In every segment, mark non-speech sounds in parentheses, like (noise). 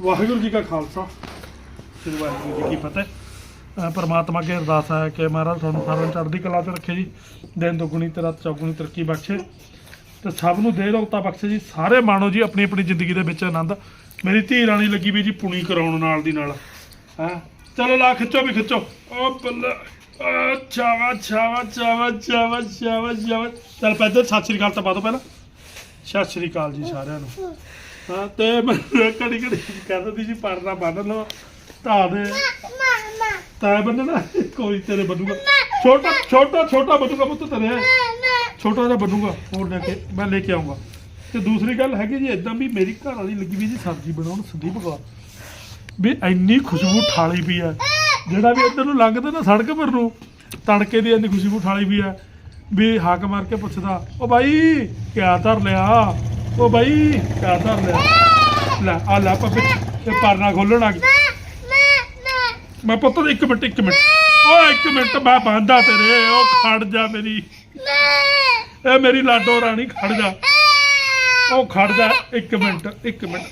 ਵਾਹਿਗੁਰੂ ਜੀ ਕਾ ਖਾਲਸਾ। ਸ੍ਰੀ ਵਾਹਿਗੁਰੂ ਜੀ ਕੀ ਫਤਿਹ। ਅਹ ਪ੍ਰਮਾਤਮਾ ਅੱਗੇ ਅਰਦਾਸ ਹੈ ਕਿ ਮਹਾਰਾਜ ਤੁਹਾਨੂੰ ਸਾਰਿਆਂ ਨੂੰ ਚੜ੍ਹਦੀ ਕਲਾ 'ਚ ਰੱਖੇ ਜੀ। ਦਿਨ ਦੁੱਗਣੀ ਤੇ ਰਾਤ ਚੌਗੁਣੀ ਤਰੱਕੀ ਬਖਸ਼ੇ। ਤੇ ਸਭ ਨੂੰ ਦੇ ਰੋਗਤਾ ਬਖਸ਼ੇ ਜੀ। ਸਾਰੇ ਮਾਣੋ ਜੀ ਆਪਣੀ ਆਪਣੀ ਜ਼ਿੰਦਗੀ ਦੇ ਵਿੱਚ ਆਨੰਦ। ਮੇਰੀ ਧੀ ਰਾਣੀ ਲੱਗੀ ਵੀ ਜੀ ਪੁਣੀ ਕਰਾਉਣ ਨਾਲ ਦੀ ਨਾਲ। ਹਾਂ? ਚਲੋ ਲਾ, ਖਿੱਚੋ ਵੀ, ਖਿੱਚੋ। ਓ ਬੱਲੇ। ਅੱਛਾ ਵਾ ਅੱਛਾ ਵਾ ਅੱਛਾ ਵਾ ਅੱਛਾ ਚੱਲ ਪੈਦਲ ਸਤਿ ਸ੍ਰੀ ਅਕਾਲ ਤਾਂ ਪਾ ਦੋ ਪਹਿਲਾਂ। ਸਤਿ ਸ੍ਰੀ ਅਕਾਲ ਜੀ ਸਾਰਿਆਂ ਨੂੰ। ਹਾਂ, ਤੇ ਮੈਂ ਕੜੀ ਕੜੀ ਕਹਿੰਦਾ ਸੀ ਜੀ, ਪਰਨਾ ਬੰਨ ਲਓ ਧਾ ਦੇ। ਤਾਂ ਬੰਨਣਾ, ਕੋਈ ਤੇਰੇ ਬਣੂਗਾ ਛੋਟਾ ਛੋਟਾ ਛੋਟਾ ਬਣੂਗਾ ਪੁੱਤ ਤੇਰੇ। ਛੋਟਾ ਜਿਹਾ ਬਣੂਗਾ ਹੋਰ ਲੈ ਕੇ, ਮੈਂ ਲੈ ਕੇ ਆਉਂਗਾ ਤੇ ਦੂਸਰੀ ਗੱਲ ਹੈਗੀ ਜੀ ਇਦਾਂ ਵੀ ਮੇਰੀ ਘਰ ਵਾਲੀ ਲੱਗੀ ਵੀ ਜੀ ਸਬਜ਼ੀ ਬਣਾਉਣ, ਸੰਦੀਪ ਕੌਰ ਵੀ ਇੰਨੀ ਖੁਸ਼ਬੂ ਠਾਲੀ ਵੀ ਆ ਜਿਹੜਾ ਵੀ ਇੱਧਰ ਨੂੰ ਲੰਘਦਾ ਨਾ ਸੜਕ ਪਰ ਨੂੰ, ਤੜਕੇ ਦੀ ਇੰਨੀ ਖੁਸ਼ਬੂ ਠਾਲੀ ਵੀ ਆ ਵੀ ਹੱਕ ਮਾਰ ਕੇ ਪੁੱਛਦਾ ਉਹ ਬਾਈ, ਕਿਆ ਧਰ ਲਿਆ? ਉਹ ਬਾਈ ਕਿਆ ਧਰ ਲਿਆ ਲੈ, ਆ ਲੈ ਪਾ ਤੇ ਪਰਨਾ ਖੋਲਣ ਆ ਗਈ ਮੈਂ ਪੁੱਤ ਇੱਕ ਮਿੰਟ ਇੱਕ ਮਿੰਟ। ਓ ਇੱਕ ਮਿੰਟ, ਮੈਂ ਬੰਦਾ ਤੇਰੇ ਉਹ ਖੜ ਜਾ ਮੇਰੀ। ਇਹ ਮੇਰੀ ਲਾਡੋ ਰਾਣੀ, ਖੜ ਜਾ। ਉਹ ਖੜ ਜਾ, ਇੱਕ ਮਿੰਟ ਇੱਕ ਮਿੰਟ।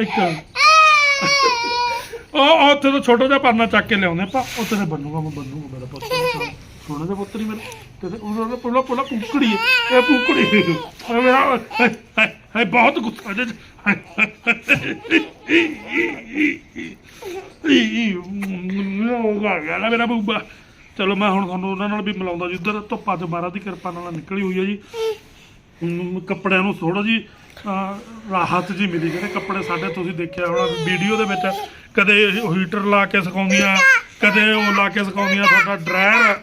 ਇੱਕ। ਉਹ ਉੱਥੇ ਤੋਂ ਛੋਟਾ ਜਿਹਾ ਪਰਨਾ ਚੱਕ ਕੇ ਲਿਆਉਂਦੇ ਆਪਾਂ। ਉਹ ਤੇਰੇ ਬੰਨੂਗਾ, ਮੈਂ ਬੰਨੂਗਾ ਮੇਰਾ ਪੁੱਤ। ਸੋਹਣਾ ਜਿਹਾ ਪੁੱਤਰੀ ਮੇਰਾ। ਤੇ ਉਹਦਾ ਪੁੱਲਾ ਪੁੱਲਾ ਪੁੱਕੜੀ ਹੈ ਇਹ ਪੁੱਕੜੀ ਇਹ ਮੇਰਾ ਹਾਏ, ਬਹੁਤ ਗੁੱਸਾ ਜੇ ਉਹ ਆ ਗਿਆ ਨਾ ਮੇਰਾ ਬੂਬਾ ਚਲੋ ਮੈਂ ਹੁਣ ਤੁਹਾਨੂੰ ਉਹਨਾਂ ਨਾਲ ਵੀ ਮਿਲਾਉਂਦਾ ਜੀ। ਉਧਰ ਧੁੱਪਾਂ ਚ ਮਹਾਰਾਜ ਦੀ ਕਿਰਪਾ ਨਾਲ ਨਿਕਲੀ ਹੋਈ ਹੈ ਜੀ। ਕੱਪੜਿਆਂ ਨੂੰ ਥੋੜਾ ਜੀ ਰਾਹਤ ਜੀ ਮਿਲੀ। ਜਿਹੜੇ ਕੱਪੜੇ ਸਾਡੇ ਤੁਸੀਂ ਦੇਖਿਆ ਹੋਣਾ ਵੀਡੀਓ ਦੇ ਵਿੱਚ ਕਦੇ ਹੀਟਰ ਲਾ ਕੇ ਸੁਕਾਉਂਦੀਆਂ ਕਦੇ ਉਹ ਲਾ ਕੇ ਸੁਕਾਉਂਦੀਆਂ ਤੁਹਾਡਾ ਡਰਾਇਰ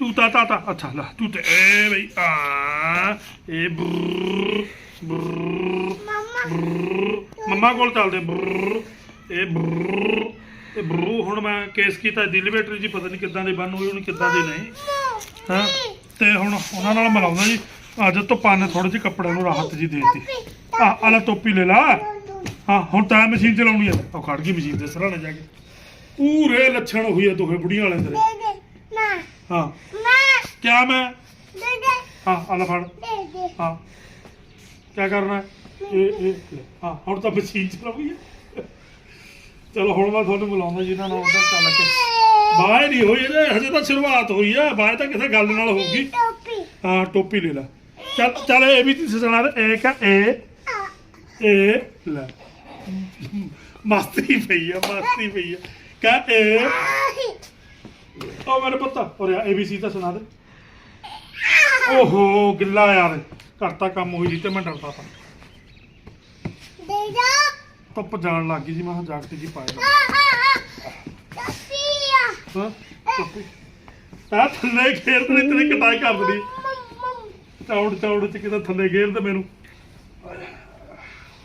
ਤੂੰ ਤਾਂ ਤਾਂ ਤਾਂ ਅੱਛਾ ਲੈ ਤੂੰ ਤੇ ਏ ਬਈ ਆ ਮੰਮਾ ਕੋਲ ਚੱਲਦੇ ਬਰਰ, ਇਹ ਬਰਰ, ਇਹ ਬਰੂ ਹੁਣ ਮੈਂ ਕੇਸ ਕੀਤਾ ਡਿਲੀਵਰੀ ਜੀ ਪਤਾ ਨਹੀਂ ਕਿੱਦਾਂ ਦੀ ਬਣ ਹੋਈ ਹੁਣ ਕਿੱਦਾਂ ਦੀ ਨਹੀਂ। ਹਾਂ? ਤੇ ਹੁਣ ਉਹਨਾਂ ਨਾਲ ਮਿਲਾਉਂਦਾ ਜੀ ਅੱਜ ਧੁੱਪਾਂ ਨੇ ਥੋੜੇ ਜਿਹੇ ਕੱਪੜਿਆਂ ਨੂੰ ਰਾਹਤ ਜੀ ਦੇ ਦਿੱਤੀ। ਆ ਆਲਾ ਟੋਪੀ ਲੈ ਲਾ। ਹਾਂ ਹੁਣ ਤਾਂ ਮਸ਼ੀਨ ਚਲਾਉਣੀ ਆ। ਉਹ ਖੜ ਗਈ ਮਸ਼ੀਨ ਦੇ ਸਰਾਣੇ ਜਾ ਕੇ। ਪੂਰੇ ਲੱਛਣ ਹੋਈ ਆ ਦੋਹੇ ਬੁੜੀਆਂ ਵਾਲੇ ਤੇਰੇ ਹਾਂ। ਕਿਆ ਮੈਂ? ਹਾਂ ਆਲਾ ਫੜ। ਹਾਂ। ਕੀ ਕਰਨਾ ਹੈ? ਇਹ ਇਹ ਲੈ। ਹਾਂ ਹੁਣ ਤਾਂ ਮਸ਼ੀਨ ਚਲਾਉਣੀ ਹੈ। ਚਲੋ ਹੁਣ ਮੈਂ ਤੁਹਾਨੂੰ ਬੁਲਾਉਂਦਾ ਜਿਹਨਾਂ ਨਾਲ ਉਹਦਾ ਚੱਲ ਕੇ। ਬਾਹ ਨਹੀਂ ਹੋਈ ਇਹਦੇ ਹਜੇ ਤਾਂ ਸ਼ੁਰੂਆਤ ਹੋਈ ਆ। ਬਾਹ ਤਾਂ ਕਿਸੇ ਗੱਲ ਨਾਲ ਹੋਊਗੀ। ਹਾਂ ਟੋਪੀ ਲੈ ਲੈ। ਚੱਲ ਚੱਲ ਇਹ ਵੀ ਤੁਸੀਂ ਸੁਣਾ ਦੇ। ਇੱਕ ਏ ਏ ਲੈ। ਮਸਤੀ ਪਈ ਆ ਮਸਤੀ ਪਈ ਆ। ਕਾ ਏ ਉਹ ਮੇਰੇ ਪੁੱਤ। ਔਰ ਏਬੀਸੀ ਤਾਂ ਸੁਣਾ ਦੇ। ਓਹੋ ਗਿੱਲਾ ਯਾਰ। ਕਰਤਾ ਕੰਮ ਹੋਈ ਜੀ ਤੇ ਮੈਂ ਡਰਦਾ ਤਾਂ। ਧੁੱਪ ਜਾਣ ਲੱਗ ਗਈ ਜੀ ਮੈਂ ਕਿਹਾ ਜਾਗਤੀ ਜੀ ਪਾਇਆ ਹਾਂ ਟੋਪੀ ਆ ਥੱਲੇ ਖੇਰ ਤੇ ਤੇਰੀ ਕਟਾਈ ਕਰ ਦੇਣੀ ਚੌੜ ਚੌੜ ਚ ਕਿਤੇ ਥੱਲੇ ਗੇਰ ਤੇ ਮੈਨੂੰ।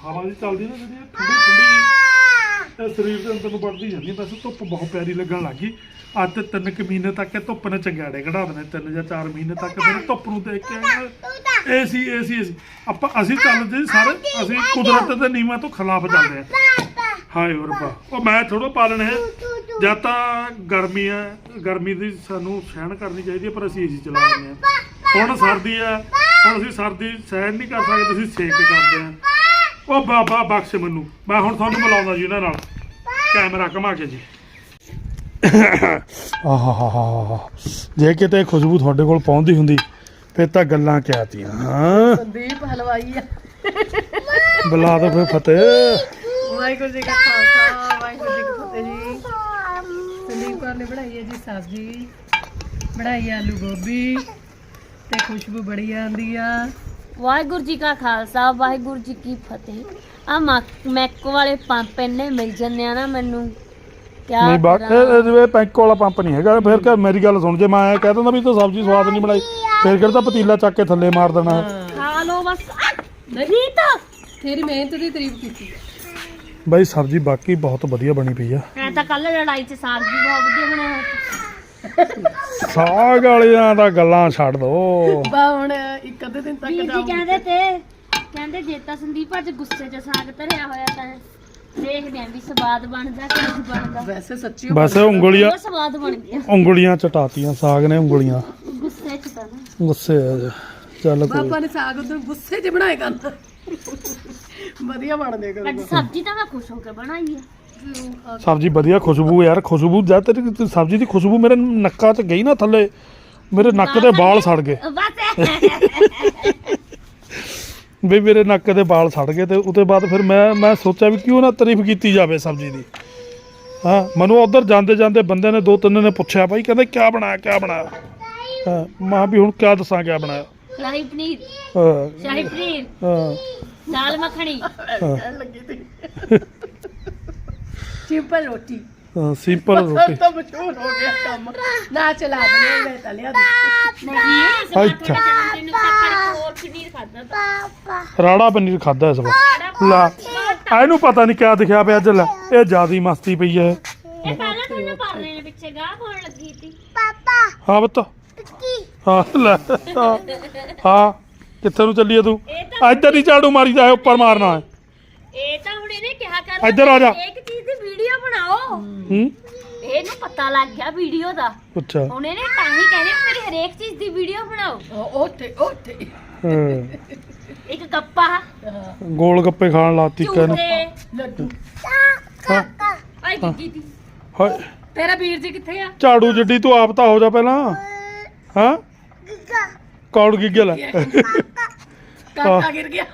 ਹਵਾ ਜੀ ਚੱਲਦੀ ਨਾ ਜਿਹੜੀ ਇਹ ਠੰਡੀ ਠੰਡੀ ਇਹ ਸਰੀਰ ਦੇ ਅੰਦਰ ਨੂੰ ਵੱਧਦੀ ਜਾਂਦੀ ਬਸ ਧੁੱਪ ਬਹੁਤ ਪਿਆਰੀ ਲੱਗਣ ਲੱਗੀ ਅੱਜ ਤਿੰਨ ਕੁ ਮਹੀਨੇ ਤੱਕ ਇਹ ਧੁੱਪ ਨੇ ਚੰਗਾੜੇ ਕਢਾ ਦੇਣੇ, ਤਿੰਨ ਜਾਂ ਚਾਰ ਮਹੀਨੇ ਤੱਕ। ਫਿਰ ਧੁੱਪ ਨੂੰ ਦੇਖ ਕੇ ਏਸੀ ਏਸੀ ਏਸੀ ਆਪਾਂ, ਅਸੀਂ ਚੱਲਦੇ ਜੀ ਸਾਰੇ, ਅਸੀਂ ਕੁਦਰਤ ਦੇ ਨਿਯਮਾਂ ਤੋਂ ਖਿਲਾਫ ਚੱਲਦੇ ਆ ਹਾਏ ਓ ਰੱਬਾ। ਉਹ ਮੈਂ ਥੋੜਾ ਪਾਲਣ ਹੈ। ਜਾਂ ਤਾਂ ਗਰਮੀ ਹੈ, ਗਰਮੀ ਦੀ ਸਾਨੂੰ ਸਹਿਣ ਕਰਨੀ ਚਾਹੀਦੀ ਹੈ, ਪਰ ਅਸੀਂ ਏਸੀ ਚਲਾ ਰਹੇ ਹਾਂ। ਹੁਣ ਸਰਦੀ ਹੈ, ਹੁਣ ਅਸੀਂ ਸਰਦੀ ਸਹਿਣ ਨਹੀਂ ਕਰ ਸਕਦੇ, ਅਸੀਂ ਸੇਕ ਕਰਦੇ ਹਾਂ। ਉਹ ਬਾਬਾ ਬਖਸ਼ ਮੈਨੂੰ। ਮੈਂ ਹੁਣ ਤੁਹਾਨੂੰ ਮਿਲਾਉਂਦਾ ਜੀ ਉਹਨਾਂ ਨਾਲ। ਕੈਮਰਾ ਘੁਮਾ ਕੇ ਜੀ। ਆਹਾਹਾਹਾ। ਜੇ ਕਿਤੇ ਖੁਸ਼ਬੂ ਤੁਹਾਡੇ ਕੋਲ ਪਹੁੰਚਦੀ ਹੁੰਦੀ ਫਿਰ ਤਾਂ ਗੱਲਾਂ ਕਿਆ ਤੀਆਂ ਹਾਂ? ਸੰਦੀਪ ਹਲਵਾਈ ਆ। ਬੁਲਾ ਦੋ ਫਿਰ ਫਤਿਹ। ਵਾਹਿਗੁਰੂ ਜੀ ਕਾ ਖਾਲਸਾ ਵਾਹਿਗੁਰੂ ਜੀ ਕੀ ਫਤਿਹ ਜੀ। ਸੰਦੀਪ ਕੌਰ ਨੇ ਬਣਾਈ ਹੈ ਜੀ ਸਬਜ਼ੀ। ਬਣਾਈ ਆ ਆਲੂ ਗੋਭੀ ਤੇ ਖੁਸ਼ਬੂ ਬੜੀ ਆਉਂਦੀ ਆ। ਵਾਹਿਗੁਰੂ ਜੀ ਕਾ ਖਾਲਸਾ ਵਾਹਿਗੁਰੂ ਜੀ ਕੀ ਫਤਿਹ। ਆ ਮੈਕੋ ਵਾਲੇ ਪੰਪ ਇੰਨੇ ਮਿਲ ਜੰਨੇ ਆ ਨਾ ਮੈਨੂੰ। ਕਿਆ ਨਹੀਂ ਬਾਕੀ। ਇਹ ਪੈਂਕ ਵਾਲਾ ਪੰਪ ਨਹੀਂ ਹੈਗਾ ਫਿਰ ਕਿ ਮੇਰੀ ਗੱਲ ਸੁਣ ਜੇ ਮੈਂ ਐਂ ਕਹਿ ਦਿੰਦਾ ਵੀ ਤੂੰ ਸਬਜ਼ੀ ਸਵਾਦ ਨਹੀਂ ਬਣਾਈ ਫਿਰ ਕਿਹੜਾ ਤਾਂ ਪਤੀਲਾ ਚੱਕ ਕੇ ਥੱਲੇ ਮਾਰ ਦੇਣਾ। ਹੈ। ਖਾ ਲੋ ਬਸ। ਨਹੀਂ ਤਾਂ ਤੇਰੀ ਮਿਹਨਤ ਦੀ ਤਾਰੀਫ ਕੀਤੀ ਹੈ ਬਾਈ ਸਬਜ਼ੀ ਬਾਕੀ ਬਹੁਤ ਵਧੀਆ ਬਣੀ ਪਈ ਆ। ਮੈਂ ਤਾਂ ਕੱਲ ਲੜਾਈ ਚ ਸਾਗ ਵੀ ਬਹੁਤ ਵਧੀਆ ਬਣਾਇਆ। ਸਾਗ ਵਾਲੀਆਂ ਤਾਂ ਗੱਲਾਂ ਛੱਡ ਦੋ। ਬਾ ਹੁਣ ਇੱਕ ਅੱਧੇ ਦਿਨ ਤੱਕ ਵੀਰ ਜੀ ਜਾਊਂਗੀ। ਕਹਿੰਦੇ ਤੇ ਕਹਿੰਦੇ ਜੇ ਤਾਂ ਸੰਦੀਪ ਅੱਜ ਗੁੱਸੇ ਚ ਸਾਗ ਧਰਿਆ ਹੋਇਆ ਤਾਂ ਦੇਖਦੇ ਆਂ ਵੀ ਸਵਾਦ ਬਣਦਾ ਕਿ ਨਹੀਂ ਬਣਦਾ। ਵੈਸੇ ਸੱਚੀ ਬਸ ਉਂਗਲੀਆਂ ਸਵਾਦ ਬਣ ਗਿਆ। ਉਂਗਲੀਆਂ ਚਟਾਤੀਆਂ ਸਾਗ ਨੇ ਉਂਗਲੀਆਂ। ਗੁੱਸੇ ਚ ਤਾਂ ਨਾ। ਗੁੱਸੇ ਆ ਜੇ। ਚੱਲ ਕੋਈ ਬਾਪਾ ਨੇ ਸਾਗ ਉਦੋਂ ਗੁੱਸੇ 'ਚ ਬਣਾਏ ਕਰਨਾ ਵਧੀਆ ਬਣਦੇ ਅੱਜ ਕਰੂਗਾ ਸਬਜ਼ੀ ਤਾਂ ਮੈਂ ਖੁਸ਼ ਹੋ ਕੇ ਬਣਾਈ ਹੈ ਸਬਜ਼ੀ ਵਧੀਆ ਖੁਸ਼ਬੂ ਯਾਰ ਖੁਸ਼ਬੂ ਜਦ ਤੇਰੀ ਸਬਜ਼ੀ ਦੀ ਖੁਸ਼ਬੂ ਮੇਰੇ ਨੱਕਾਂ 'ਚ ਗਈ ਨਾ ਥੱਲੇ। ਮੇਰੇ ਨੱਕ ਦੇ ਵਾਲ ਸੜ ਗਏ। ਵੀ ਮੇਰੇ ਨੱਕ ਦੇ ਵਾਲ ਸੜ ਗਏ ਤੇ ਉਹਦੇ ਬਾਅਦ ਫਿਰ ਮੈਂ ਮੈਂ ਸੋਚਿਆ ਵੀ ਕਿਉਂ ਨਾ ਤਾਰੀਫ ਕੀਤੀ ਜਾਵੇ ਸਬਜ਼ੀ ਦੀ। ਹਾਂ ਮੈਨੂੰ ਉਧਰ ਜਾਂਦੇ ਜਾਂਦੇ ਬੰਦੇ ਨੇ ਦੋ ਤਿੰਨ ਨੇ ਪੁੱਛਿਆ ਭਾਈ ਕਹਿੰਦੇ ਕਿਆ ਬਣਾਇਆ ਕਿਆ ਬਣਾਇਆ? ਹਾਂ ਮਾਂ ਵੀ ਹੁਣ ਕਿਆ ਦੱਸਾਂ ਕਿਆ ਬਣਾਇਆ। ਸ਼ਾਹੀ ਪਨੀਰ। ਹਾਂ। ਸ਼ਾਹੀ ਪਨੀਰ। ਹਾਂ। ਦਾਲ ਮੱਖਣੀ। ਹਾਂ, ਲੱਗੀ ਤੀ। ਸਿੰਪਲ (laughs) ਰੋਟੀ ਹਾਂ ਸਿੰਪਲ ਰੋਟੀ। ਤਾਂ ਮਸ਼ਹੂਰ ਹੋ ਗਿਆ ਕੰਮ। ਨਾ ਚਲਾ ਬਣੇ ਮੈਂ ਤਾਂ ਲਿਆ ਦੇ। ਨਹੀਂ ਸਮਾਂ ਅੱਛਾ। ਰਾੜਾ ਪਨੀਰ ਖਾਦਾ ਇਸ ਵਾਰ। ਲਾ ਆ ਇਹਨੂੰ ਪਤਾ ਨਹੀਂ ਕਿਆ ਦਿਖਿਆ ਪਿਆ ਅੱਜ। ਲੈ ਇਹ ਜਿਆਦੀ ਮਸਤੀ ਪਈ ਹੈ। ਇਹ ਪਹਿਲਾਂ ਤੁਹਾਨੂੰ ਪਰ ਰਹੇ ਨੇ ਪਿੱਛੇ ਗਾਹ ਪਾਉਣ ਲੱਗੀ ਸੀ। ਹਾਂ ਬੱਤ ਹਾਂ ਲੈ ਹਾਂ, ਹਾਂ ਕਿੱਥੇ ਨੂੰ ਚੱਲੀਏ ਤੂੰ? ਇੱਧਰ ਹੀ ਝਾੜੂ ਮਾਰੀਦਾ ਹੈ ਉੱਪਰ ਮਾਰਨਾ ਹੈ। ਇਹ ਤਾਂ ਹੁਣ ਇਹਨੇ ਕਿਹਾ ਕਰ ਇੱਧਰ ਆ ਜਾ। ਇੱਕ ਚੀਜ਼ ਦੀ ਵੀਡੀਓ ਬਣਾਓ ਹੂੰ। ਇਹਨੂੰ ਪਤਾ ਲੱਗ ਗਿਆ ਵੀਡੀਓ ਦਾ। ਅੱਛਾ। ਹੁਣ ਇਹਨੇ ਤਾਂ ਹੀ ਕਹਿੰਦੇ ਵੀ ਮੇਰੀ ਹਰੇਕ ਚੀਜ਼ ਦੀ ਵੀਡੀਓ ਬਣਾਓ। ਉੱਥੇ ਉੱਥੇ ਹਾਂ, ਇੱਕ ਗੱਪਾ। ਗੋਲ ਗੱਪੇ ਖਾਣ ਲਾਤੀ ਕਹਿੰਨੂੰ ਝੂਟੇ ਲੱਡੂ। ਹਾਂ। ਆਈ ਗਿੱਗੀ ਦੀ। ਹਾਏ। ਤੇਰਾ ਵੀਰ ਜੀ ਕਿੱਥੇ ਆ? ਝਾੜੂ ਜੱਡੀ ਤੂੰ ਆਪ ਤਾਂ ਹੋ ਜਾ ਪਹਿਲਾਂ। ਹਾਂ। ਕੌੜ ਗਿੱਗਲ ਕਾਕਾ ਗਿਰ ਗਿਆ।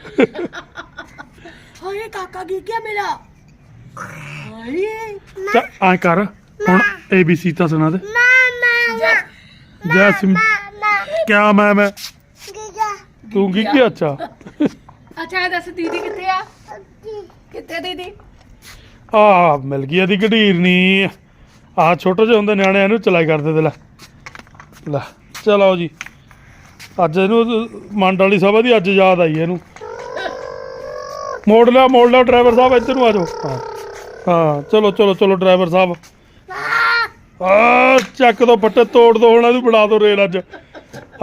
ਹਾਏ ਕਾਕਾ ਗਿਰ ਗਿਆ ਮੇਰਾ। ਆ ਕਰ ਹੁਣ ਸੀ ਤਾਂ ਸੁਣਾ ਦੇ। ਜੈ ਸਿਮ ਕਿਆ ਮੈਂ ਮੈਂ ਤੂੰ ਕੀ ਕੀ ਅੱਛਾ? ਅੱਛਾ ਇਹ ਦੱਸ ਦੀਦੀ ਕਿੱਥੇ ਆ? ਕਿੱਥੇ ਦੀਦੀ? ਆ ਮਿਲ ਗਈ ਇਹਦੀ ਘੜੀਰਨੀ ਆ ਛੋਟੇ ਜਿਹੇ ਹੁੰਦੇ ਨਿਆਣੇ ਇਹਨੂੰ ਚਲਾਈ ਕਰਦੇ ਤੇ ਲੈ। ਲੈ ਚਲੋ ਜੀ। ਅੱਜ ਇਹਨੂੰ ਮੰਡ ਵਾਲੀ ਸਭਾ ਦੀ ਅੱਜ ਯਾਦ ਆਈ ਇਹਨੂੰ। ਮੋੜ ਲਿਆ ਮੋੜ ਲਿਆ ਡਰਾਈਵਰ ਸਾਹਿਬ ਇੱਧਰ ਨੂੰ ਆ ਜਾਓ। ਹਾਂ। ਹਾਂ ਚਲੋ ਚਲੋ ਚਲੋ ਡਰਾਈਵਰ ਸਾਹਿਬ। ਆ ਚੱਕ ਦੋ ਫੱਟੇ ਤੋੜ ਦੋ ਹੁਣ ਇਹਨੂੰ ਬਣਾ ਦੋ ਰੇਲ ਅੱਜ।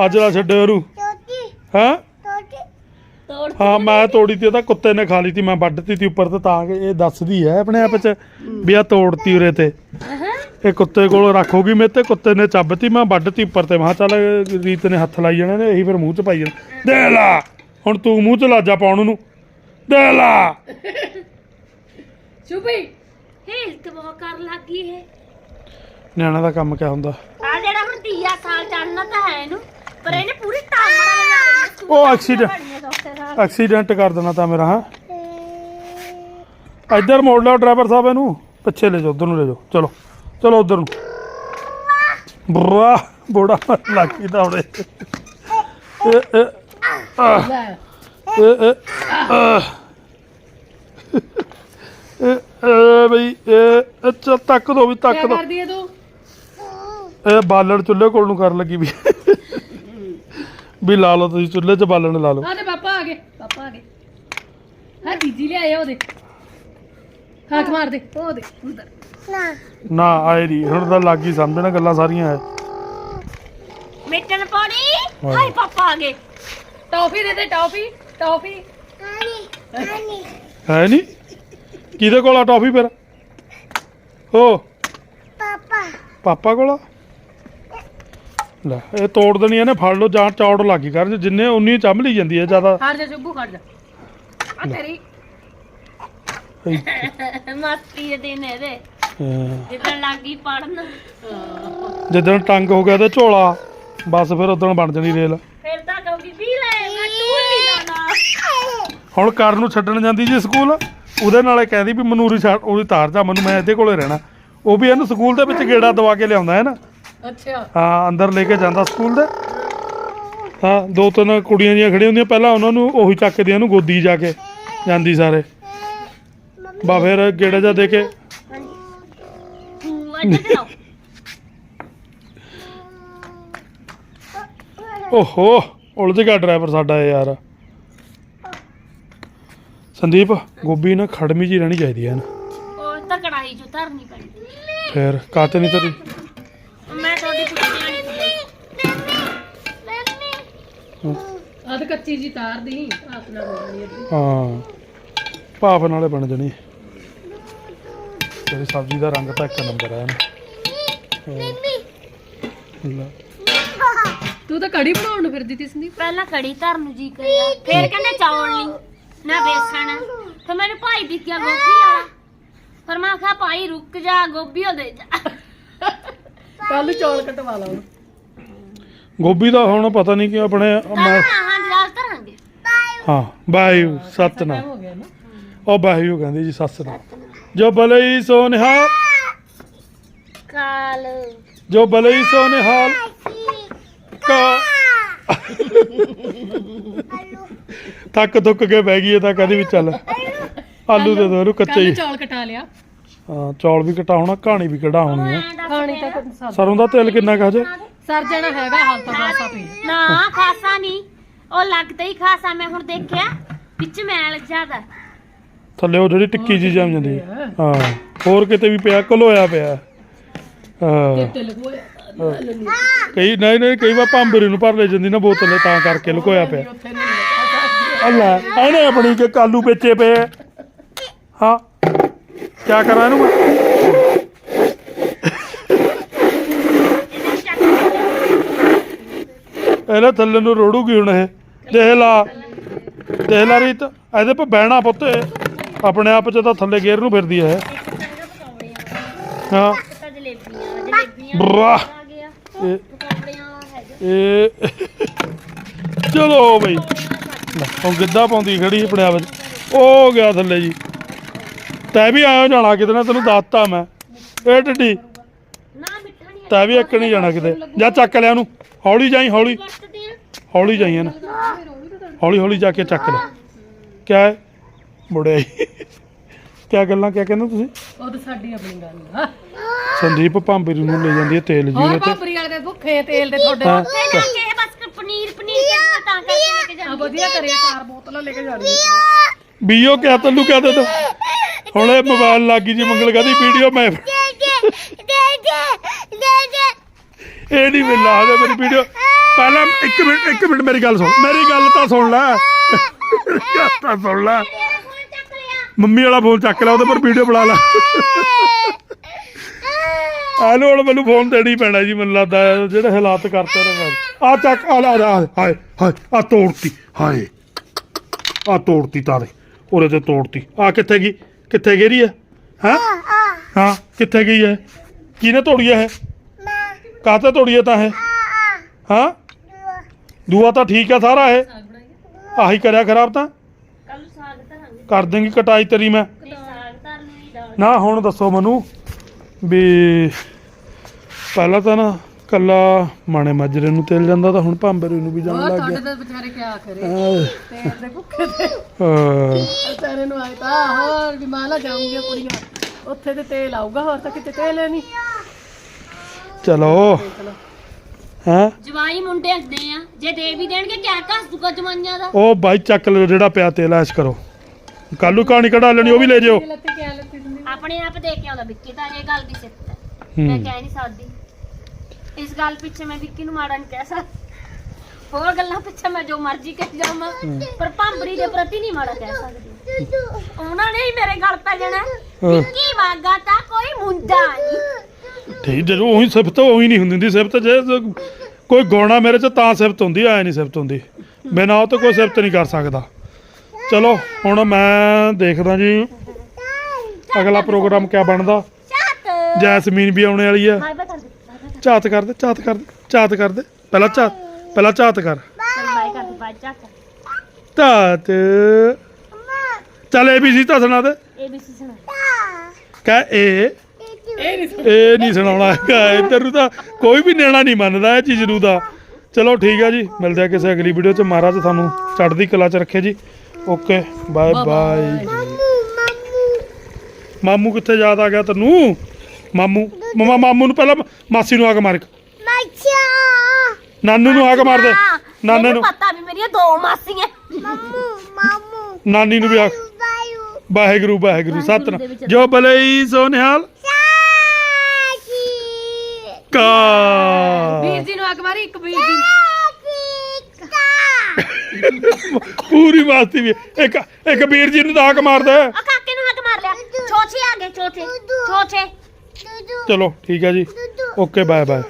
ਅੱਜ ਨਾ ਛੱਡਿਓ ਇਹਨੂੰ। ਹਾਂ? ਤੋੜ ਹਾਂ ਮੈਂ ਤੋੜੀ ਤੀ ਉਹਦਾ ਕੁੱਤੇ ਨੇ ਖਾ ਲਈ ਤੀ ਮੈਂ ਵੱਢਤੀ ਤੀ ਉੱਪਰ ਤੇ ਤਾਂ ਕਿ ਇਹ ਦੱਸਦੀ ਹੈ ਆਪਣੇ ਆਪ ਚ ਵੀ ਆ ਤੋੜਤੀ ਉਰੇ ਤੇ। ਇਹ ਕੁੱਤੇ ਕੋਲ ਰੱਖੋਗੀ ਮੇਰੇ ਤੇ ਕੁੱਤੇ ਨੇ ਚੱਬਤੀ ਮੈਂ ਵੱਢਤੀ ਉੱਪਰ ਤੇ। ਮੈਂ ਕਿਹਾ ਚੱਲ ਰੀਤ ਨੇ ਹੱਥ ਲਾਈ ਜਾਣੇ ਨੇ ਇਹੀ ਫਿਰ ਮੂੰਹ ਚ ਪਾਈ ਜਾਣਾ। ਦੇ ਲਾ! ਹੁਣ ਤੂੰ ਮੂੰਹ ਚ ਲਾਜਾ ਪਾਉਣ ਨੂੰ। ਦੇ ਲਾ! ਚੁਪੀ ਹੇਲਥ ਬਹੁਤ ਕਰ ਲੱਗੀ ਹੈ ਨਿਆਣਾ ਦਾ ਕੰਮ ਕਿਆ ਹੁੰਦਾ? ਆ ਜਿਹੜਾ ਹੁਣ ਤੀਆ ਸਾਲ ਚੜਨਾ ਤਾਂ ਹੈ ਇਹਨੂੰ ਪਰ ਇਹਨੇ ਪੂਰੀ ਲਈ ਉਹ accident- ਐਕਸੀਡੈਂਟ ਕਰ ਦੇਣਾ ਤਾਂ ਮੇਰਾ ਹਾਂ? ਇੱਧਰ ਮੋੜ ਲਿਆ ਡਰਾਈਵਰ ਸਾਹਿਬ ਇਹਨੂੰ ਪਿੱਛੇ ਲੈ ਜਾਓ ਉਧਰ ਨੂੰ ਲੈ ਜਾਓ। ਚਲੋ ਚਲੋ ਉਧਰ ਨੂੰ। ਬੁਰਾ ਬੋੜਾ ਲੱਗੀ ਤਾਂ ਉਹਦੇ ਇਹ। ਇਹ ਆਹ, ਇਹ ਇਹ ਆਹ। ਇਹ ਇਹ ਬਈ ਇਹ ਇਹ ਚੱਲ ਤੱਕ ਦੋ ਵੀ ਤੱਕ ਕੀ ਦੋ। ਕਰਦੀ ਹੈ ਤੂੰ? ਇਹ ਬਾਲਣ ਚੁੱਲ੍ਹੇ ਕੋਲ ਨੂੰ ਕਰਨ ਲੱਗੀ ਵੀ। ਵੀ ਲਾ ਲਓ ਤੁਸੀਂ ਚੁੱਲ੍ਹੇ 'ਚ ਬਾਲਣ ਲਾ ਲਓ। ਆ ਤੇ ਪਾਪਾ ਆ ਗਏ ਪਾਪਾ ਆ ਗਏ। ਹਾਂ ਦੀਦੀ ਲੈ ਆਇਆ ਉਹਦੇ। ਹੱਥ ਮਾਰ ਦੇ ਉਹ ਦੇ ਉਧਰ। ਨਾ। ਆਏ ਨਹੀਂ ਹੁਣ ਤਾਂ ਲੱਗ ਹੀ ਸਮਝਣਾ ਗੱਲਾਂ ਸਾਰੀਆਂ ਹੈ ਮਿੱਟਣ ਪਾਣੀ ਹਾਂ। ਹਾਏ ਪਾਪਾ ਆ ਗਏ। ਟੌਫੀ ਦੇ ਦੇ ਟੌਫੀ ਟੌਫੀ। ਹੈ ਨਹੀਂ ਕਿਹਦੇ ਕੋਲ ਆ ਟੌਫੀ ਫਿਰ? ਹੋ ਪਾਪਾ। ਕੋਲ ਆ? ਲੈ ਇਹ ਤੋੜ ਦੇਣੀ ਇਹਨੇ ਫੜ ਲਓ ਜਾਂ ਚੌੜ ਲੱਗੀ ਕਰਨ ਜਿੰਨੇ ਉਨੀ ਚੰਮ ਲਈ ਜਾਂਦੀ ਹੈ ਜ਼ਿਆਦਾ। ਖੜ ਜਾ ਚੁੱਬੂ ਖੜ ਜਾ। ਆ ਤੇਰੀ। ਮਸਤੀ ਦੇ ਦਿਨ ਇਹਦੇ। ਹਾਂ। ਜਿੱਦਣ ਲੱਗੀ ਪੜਨ ਜਿੱਦਣ ਟੰਗ ਹੋ ਗਿਆ ਤੇ ਝੋਲਾ ਬਸ ਫਿਰ ਉਦੋਂ ਬਣ ਜਣੀ ਰੇਲ। ਫਿਰ ਤਾਂ ਕਹੂਗੀ ਵੀ ਲੈ ਮੈਂ ਟੂਰ ਨਹੀਂ ਜਾਣਾ। ਹੁਣ ਕਰਨ ਨੂੰ ਛੱਡਣ ਜਾਂਦੀ ਜੀ ਸਕੂਲ? ਉਹਦੇ ਨਾਲੇ ਕਹਿੰਦੀ ਵੀ ਮਨੂਰੀ ਛੱਡ ਉਹਦੀ ਤਾਰ ਜਾ ਮੈਨੂੰ ਮੈਂ ਇਹਦੇ ਕੋਲੇ ਰਹਿਣਾ। ਉਹ ਵੀ ਇਹਨੂੰ ਸਕੂਲ ਦੇ ਵਿੱਚ ਗੇੜਾ ਦਵਾ ਕੇ ਲਿਆਉਂਦਾ ਹੈ ਨਾ। ਅੱਛਾ। ਹਾਂ ਅੰਦਰ ਲੈ ਕੇ ਜਾਂਦਾ ਸਕੂਲ ਦੇ। ਹਾਂ ਦੋ ਤਿੰਨ ਕੁੜੀਆਂ ਜੀਆਂ ਖੜੀਆਂ ਹੁੰਦੀਆਂ ਪਹਿਲਾਂ ਉਹਨਾਂ ਨੂੰ ਉਹੀ ਚੱਕਦੀਆਂ ਉਹਨੂੰ ਗੋਦੀ ਜਾ ਕੇ ਜਾਂਦੀ ਸਾਰੇ। ਬਾ ਫਿਰ ਗੇੜਾ ਜਾ ਦੇ ਕੇ। ਓਹੋ ਉਲਝ ਗਿਆ ਡਰਾਈਵਰ ਸਾਡਾ ਇਹ ਯਾਰ। ਸੰਦੀਪ ਗੋਭੀ ਨਾ ਖੜਮੀ ਜੀ ਰਹਿਣੀ ਚਾਹੀਦੀ ਹੈ ਨਾ। ਉਹ ਤਾਂ ਕੜਾਈ ਚੋਂ ਧਰਨੀ ਪੈਣੀ। ਫਿਰ ਕਾਤੇ ਨਹੀਂ ਤੇਰੀ? ਮੈਂ ਤੁਹਾਡੀ ਪੁੱਛਿਆ ਨਹੀਂ ਆ ਤੇ ਕੱਚੀ ਜੀ ਤਾਰ ਦੀ ਆਪਣਾ ਬੋਲਣੀ ਹੈ ਹਾਂ ਭਾਫ ਨਾਲੇ ਬਣ ਜਣੀ। ਤੇਰੀ ਸਬਜ਼ੀ ਦਾ ਰੰਗ ਤਾਂ ਇੱਕ ਨੰਬਰ ਹੈ। ਨਾ। ਤੂੰ ਤਾਂ ਕੜੀ ਬਣਾਉਣ ਨੂੰ ਫਿਰਦੀ ਤੀ ਸੰਦੀਪ। ਪਹਿਲਾਂ ਕੜੀ ਧਰਨ ਨੂੰ ਜੀ ਕਰਿਆ ਫਿਰ ਕਹਿੰਦੇ ਚੌਲ ਨਹੀਂ ਨਾ ਬੇਸਣ ਭਾਈ ਦਿਖ ਗਿਆ ਗੋਭੀ ਵਾਲਾ। ਪਰ ਮੈਂ ਕਿਹਾ ਭਾਈ ਰੁਕ ਜਾ ਗੋਭੀ ਉਹ ਦੇ ਜਾ। ਕੱਲ ਚੌਲ ਕਟਵਾ ਲਾ ਗੋਭੀ ਦਾ ਹੁਣ ਪਤਾ ਨਹੀਂ ਕਿ ਆਪਣੇ ਮੈਂ ਹਾਂ ਜਲਾਲ ਕਰਾਂਗੇ ਹਾਂ ਬਾਈ ਸਤਨਾ ਹੋ ਗਿਆ ਨਾ? ਉਹ ਬਾਈ ਉਹ ਕਹਿੰਦੀ ਜੀ ਸੱਸ ਨਾਲ ਜੋ ਬਲਈ ਸੋ ਨਿਹਾਲ ਕਾਲ। ਜੋ ਬਲਈ ਸੋ ਨਿਹਾਲ ਕਾ (laughs) ਥੱਕ ਥੁੱਕ ਕੇ ਬਹਿ ਗਈ ਇਹ ਤਾਂ ਕਹਿੰਦੀ ਵੀ ਚੱਲ ਆਲੂ ਦੇ ਦੋ ਇਹਨੂੰ ਕੱਚੇ ਕੱਲ ਹੀ। ਚੌਲ ਕਟਾ ਲਿਆ। ਹਾਂ ਚੌਲ ਵੀ ਕਟਾ ਹੋਣਾ ਕਹਾਣੀ ਵੀ ਕਢਾ ਹੋਣੀ ਹੈ। ਖਾਣੀ ਤਾਂ ਸਰ ਸਰੋਂ ਦਾ ਤੇਲ ਕਿੰਨਾ ਕੁ ਹਜੇ? ਸਰ ਜਾਣਾ ਹੈਗਾ ਹਾਲ ਤਾਂ ਬਾਸਾ ਪੀ ਨਾ ਖਾਸਾ ਨਹੀਂ। ਉਹ ਲੱਗਦਾ ਹੀ ਖਾਸਾ ਮੈਂ ਹੁਣ ਦੇਖਿਆ ਵਿੱਚ ਮੈਲ ਜ਼ਿਆਦਾ। ਥੱਲੇ ਉਹ ਜਿਹੜੀ ਟਿੱਕੀ ਜੀ ਜਮ ਜਾਂਦੀ ਹੈ। ਹਾਂ। ਹੋਰ ਕਿਤੇ ਵੀ ਪਿਆ ਘਲੋਇਆ ਪਿਆ। ਹਾਂ। ਤੇ ਲਗੋਇਆ ਕਈ ਨਹੀਂ ਨਹੀਂ ਕਈ ਵਾਰ ਭਾਂਬਰੀ ਨੂੰ ਭਰ ਲੈ ਜਾਂਦੀ ਨਾ ਬੋਤਲ ਤਾਂ ਕਰਕੇ ਲੁਕੋਇਆ ਪਿਆ। ਉੱਥੇ ਨਹੀਂ ਲੱਗਾ ਅੱਲਾ, ਇਹਨੇ ਆਪਣੀ ਕਿ ਕਾਲੂ ਵੇਚੇ ਪਏ ਆ। ਹਾਂ ਕੀ ਕਰਾਂ ਇਹਨੂੰ ਮੈਂ? ਇਹਨੇ ਥੱਲੇ ਨੂੰ ਰੋੜੂਗੀ ਹੁਣ ਇਹ। ਦੇਖ ਲਾ ਦੇਖ ਲਾ ਰੀਤ, ਇਹਦੇ ਪੇ ਬਹਿਣਾ ਪੁੱਤ ਇਹ। ਆਪਣੇ ਆਪ ਚ ਤਾਂ ਥੱਲੇ ਗੇਰ ਨੂੰ ਫਿਰਦੀ ਹੈ ਹਾਂ। ਤਾਂ ਜਲੇਬੀਆਂ ਜਲੇਬੀਆਂ ਬਰਾ ਆ ਗਿਆ ਇਹ ਪਕੌੜੀਆਂ ਹੈਗੇ ਇਹ ਚਲੋ ਬਈ। ਲੈ, ਹੁਣ ਗਿੱਧਾ ਪਾਉਂਦੀ ਖੜੀ ਆਪਣੇ ਆਪ 'ਚ। ਉਹ ਗਿਆ ਥੱਲੇ ਜੀ। ਤੈ ਵੀ ਆਇਆ ਜਾਣਾ ਕਿਤੇ ਨਾ ਤੈਨੂੰ ਦੱਸਤਾ ਮੈਂ। ਇਹ ਟੱਡੀ। ਨਾ ਮਿੱਠਾ ਨਹੀਂ ਤੈ ਵੀ ਇੱਕ ਨਹੀਂ ਜਾਣਾ ਕਿਤੇ। ਜਾ ਚੱਕ ਲਿਆ ਉਹਨੂੰ। ਹੌਲੀ ਜਾਈ ਹੌਲੀ। ਆ ਹੌਲੀ ਜਾਈ ਨਾ ਹੌਲੀ ਹੌਲੀ ਜਾ ਕੇ ਚੱਕ ਲੈ। ਕਿਆ ਹੈ ਮੁੜਿਆ ਹੀ ਕਿਆ ਗੱਲਾਂ ਕਿਆ ਕਹਿੰਦੇ ਤੁਸੀਂ? ਉਹ ਤਾਂ ਸਾਡੀ ਆਪਣੀ ਗੱਲ ਆ। ਸੰਦੀਪ ਭਾਂਬਰੀ ਨੂੰ ਲੈ ਜਾਂਦੀ ਹੈ ਤੇਲ ਜੀ ਹੋਰ ਤੇ। ਭਾਪਰੀ ਵਾਲੇ ਦੇ ਭੁੱਖੇ ਤੇਲ ਦੇ ਤੁਹਾਡੇ ਹਾਂ। ਬਸ ਪਨੀਰ ਪਨੀਰ ਤਾਂ ਕਰਕੇ ਲੈ ਕੇ ਆ ਜਾਂਦੀ ਵਧੀਆ ਕਰਿਆ ਚਾਰ ਬੋਤਲਾਂ ਲੈ ਕੇ ਜਾਣੀ ਆ। ਬੀਓ ਕਿਆ ਤੈਨੂੰ ਕਿਆ ਦੇ ਦੋ ਹੁਣ ਇਹ ਮੋਬਾਈਲ ਲੱਗੀ ਜੀ ਮੰਗਲ ਕਹਦੀ ਵੀਡੀਓ ਮੈਂ ਇਹ ਨਹੀਂ ਮਿਲਣਾ ਹਜੇ ਮੇਰੀ ਵੀਡੀਓ। ਪਹਿਲਾਂ ਇੱਕ ਮਿੰਟ ਇੱਕ ਮਿੰਟ ਮੇਰੀ ਗੱਲ ਸੁਣ। ਮੇਰੀ ਗੱਲ ਤਾਂ ਸੁਣ ਲੈ। ਗੱਲ ਤਾਂ ਸੁਣ ਲੈ। ਚੱਕ ਲਿਆ। ਮੰਮੀ ਵਾਲਾ ਫੋਨ ਚੱਕ ਲੈ ਉਹਦੇ ਪਰ ਵੀਡੀਓ ਬਣਾ ਲੈ। ਆਲੋ ਹੁਣ ਮੈਨੂੰ ਫੋਨ ਦੇਣੀ ਪੈਣਾ ਜੀ ਮੈਨੂੰ ਲੱਗਦਾ ਹੈ, ਜਿਹੜੇ ਹਾਲਾਤ ਕਰਤੇ ਨੇ ਆ ਚੱਕ ਆ ਲੈ ਆ ਲੈ, ਹਾਏ ਹਾਏ ਆ ਤੋੜਤੀ ਹਾਏ। ਆ ਤੋੜਤੀ ਤਾਰੇ ਉਰੇ ਤੇ ਤੋੜਤੀ। ਆ ਕਿੱਥੇ ਗਈ? ਕਿੱਥੇ ਗਈ ਹੈ? ਹਾਂ ਹਾਂ ਕਿੱਥੇ ਗਈ ਹੈ ਕਿਹਨੇ ਤੋੜੀ ਹੈ ਕਾਹਤੇ ਤੋੜੀ ਹੈ ਤਾਂ ਇਹ? ਹਾਂ? ਦੂਆ। ਤਾਂ ਠੀਕ ਆ ਸਾਰਾ ਇਹ? ਆਹੀ ਕਰਿਆ ਖਰਾਬ ਤਾਂ? ਕੱਲ ਸਾਗ ਧਰਾਂਗੇ। ਕਰ ਦੇਂਗੀ ਕਟਾਈ ਤੇਰੀ ਮੈਂ। ਨਾ ਹੁਣ ਦੱਸੋ ਮੈਨੂੰ। ਵੀ ਪਹਿਲਾਂ ਤਾਂ ਨਾ ਕੱਲਾ ਮਾਣੇ ਮਾਜਰੇ ਨੂੰ ਤੇਲ ਜਾਂਦਾ ਤਾਂ ਹੁਣ ਭਾਂਬਰੇ ਨੂੰ ਵੀ ਜਾਣ ਲੱਗ ਤੁਹਾਡੇ ਗਿਆ। ਤਾਂ ਵਿਚਾਰੇ ਕਿਆ ਕਰੇ? ਆਹ, ਤੇਲ ਦੇ ਭੁੱਖੇ ਤੇ। ਆਹ, ਵਿਚਾਰੇ ਨੂੰ ਆਏ ਤਾਂ ਹੋਰ ਵੀ ਮਾਲਾ ਜਾਉਂਗੀਆਂ ਕੁੜੀਆਂ। ਉੱਥੇ ਤੇ ਤੇਲ ਆਊਗਾ ਹੋਰ ਤਾਂ ਕਿਤੇ ਤੇਲ ਹੈ ਨਹੀਂ। ਚਲੋ। ਹੈਂ? ਜਵਾਈ ਮੁੰਡੇ ਹੱਸਦੇ ਆ। ਜੇ ਦੇ ਵੀ ਦੇਣਗੇ ਕਿਆ ਘਸ ਦੂਗਾ ਜਮਾਈਆਂ ਦਾ। ਉਹ ਬਾਈ ਚੱਕ ਲਓ ਜਿਹੜਾ ਪਿਆ ਤੇਲ ਐਸ਼ ਕਰੋ। ਕੱਲੂ ਕਹਾਣੀ ਕਢਾ ਲੈਣੀ ਉਹ ਵੀ ਲੈ ਜਿਓ। ਇਹ ਲੱਤੀ ਕਿਆ ਲੱਤੀ? ਦਿੰਦੀ ਆਪਣੇ ਆਪ ਦੇ ਕੇ ਆਉਂਦਾ ਵਿੱਕੀ ਤਾਂ ਇਹ ਗੱਲ ਦੀ ਸਿੱਤ ਹੈ। ਮੈਂ। ਕਹਿ ਨਹੀਂ ਸਕਦੀ। ਇਸ ਗੱਲ ਪਿੱਛੇ ਮੈਂ ਵਿੱਕੀ ਨੂੰ ਮਾੜਾ ਨਹੀਂ ਕਹਿ ਸਕਦੀ। ਹੋਰ ਗੱਲਾਂ ਪਿੱਛੇ ਮੈਂ ਜੋ ਮਰਜ਼ੀ ਕਹਿ ਜਾਵਾਂ ਪਰ ਭਾਂਬਰੀ ਦੇ ਪ੍ਰਤੀ ਨਹੀਂ ਮਾੜਾ ਕਹਿ ਸਕਦੀ। ਉਹਨਾਂ ਨੇ ਹੀ ਮੇਰੇ ਗੱਲ ਪੈ ਜਾਣਾ। ਹਾਂ। ਵਿੱਕੀ ਵਾਗਾ ਤਾਂ ਕੋਈ ਮੁੰਡਾ ਨਹੀਂ। ਠੀਕ ਜਦੋਂ ਉਹੀ ਸਿਫਤ ਉਹੀ ਨਹੀਂ ਹੁੰਦੀ ਸਿਫਤ ਜੇ ਜ- ਕੋਈ ਗੋਣਾ ਮੇਰੇ ਚ ਤਾਂ ਸਿਫਤ ਹੁੰਦੀ ਆਏ ਨਹੀਂ ਸਿਫਤ ਹੁੰਦੀ। ਬਿਨਾਂ ਉਹ ਤੋਂ ਕੋਈ ਸਿਫਤ ਨਹੀਂ ਕਰ ਸਕਦਾ। ਚਲੋ ਹੁਣ ਮੈਂ ਦੇਖਦਾ ਜੀ। ਅਗਲਾ ਪ੍ਰੋਗਰਾਮ ਕਿਆ ਬਣਦਾ? ਚਾਤ ਜੈਸਮੀਨ ਵੀ ਆਉਣੇ ਵਾਲੀ ਆ। ਬਾਏ ਕਰ ਦੇ ਝਾਤ ਕਰ ਦੇ ਝਾਤ ਕਰ ਦੇ ਝਾਤ ਕਰ ਦੇ। ਪਹਿਲਾਂ ਝਾਤ ਪਹਿਲਾਂ ਝਾਤ ਕਰ। ਚਲ ਬਾਏ ਕਰ ਦੇ ਬਾਏ ਚਾਤ ਝਾਤ। ਚੱਲ ਏ ਬੀ ਸੀ ਤਾਂ ਸੁਣਾ ਦੇ। ਇਹ ਵੀ ਸੀ ਸੁਣਾ। ਕਹਿ ਏ ਇਹ ਨਹੀਂ ਇਹ ਨਹੀਂ ਸੁਣਾਉਣਾ ਹੈਗਾ। ਇੱਧਰ ਨੂੰ ਤਾਂ ਕੋਈ ਵੀ ਨਿਆਣਾ ਨਹੀਂ ਮੰਨਦਾ ਇਹ ਚੀਜ਼ ਨੂੰ ਤਾਂ। ਚਲੋ ਠੀਕ ਆ ਜੀ ਮਿਲਦੇ ਆ ਕਿਸੇ ਅਗਲੀ ਵੀਡੀਓ 'ਚ। ਮਹਾਰਾਜ ਤੁਹਾਨੂੰ ਚੜ੍ਹਦੀ ਕਲਾ 'ਚ ਰੱਖੇ ਜੀ। ਓਕੇ ਬਾਏ ਬਾਏ ਮਾਮੂ ਕਿੱਥੇ ਯਾਦ ਆ ਗਿਆ ਤੈਨੂੰ? ਮਾਮੂ ਮਮਾ ਮਾਮੂ ਨੂੰ ਪਹਿਲਾਂ ਮਾਸੀ ਨੂੰ ਆ ਕੇ ਮਾਰ ਨਾਨੂ ਨੂੰ ਆ ਕੇ ਮਾਰ ਦੇ। ਨਾਨੇ ਨੂੰ। ਪਤਾ ਵੀ ਮੇਰੀਆਂ ਦੋ ਮਾਸੀਆਂ। ਨਾਨੀ ਨੂੰ ਵੀ ਆ ਵਾਹਿਗੁਰੂ ਵਾਹਿਗੁਰੂ। ਸਤਨਾਮ ਜੋ ਬਲਈ ਸੋ ਨਿਹਾਲ। ਕਾ। ਵੀਰ ਜੀ ਨੂੰ ਅੱਗ ਮਾਰੀ ਇੱਕ ਵੀਰ ਜੀ। ਪੂਰੀ ਮਾਸਤੀ ਵੀ ਇੱਕ ਇੱਕ ਵੀਰ ਜੀ ਨੂੰ ਤਾਂ ਮਾਰਦਾ। ਹੱਥ ਮਾਰ ਲਿਆ। ਛੋਛੇ ਆ ਗਏ ਛੋਛੇ। ਛੋਛੇ। ਚਲੋ ਠੀਕ ਹੈ ਜੀ। Okay bye bye.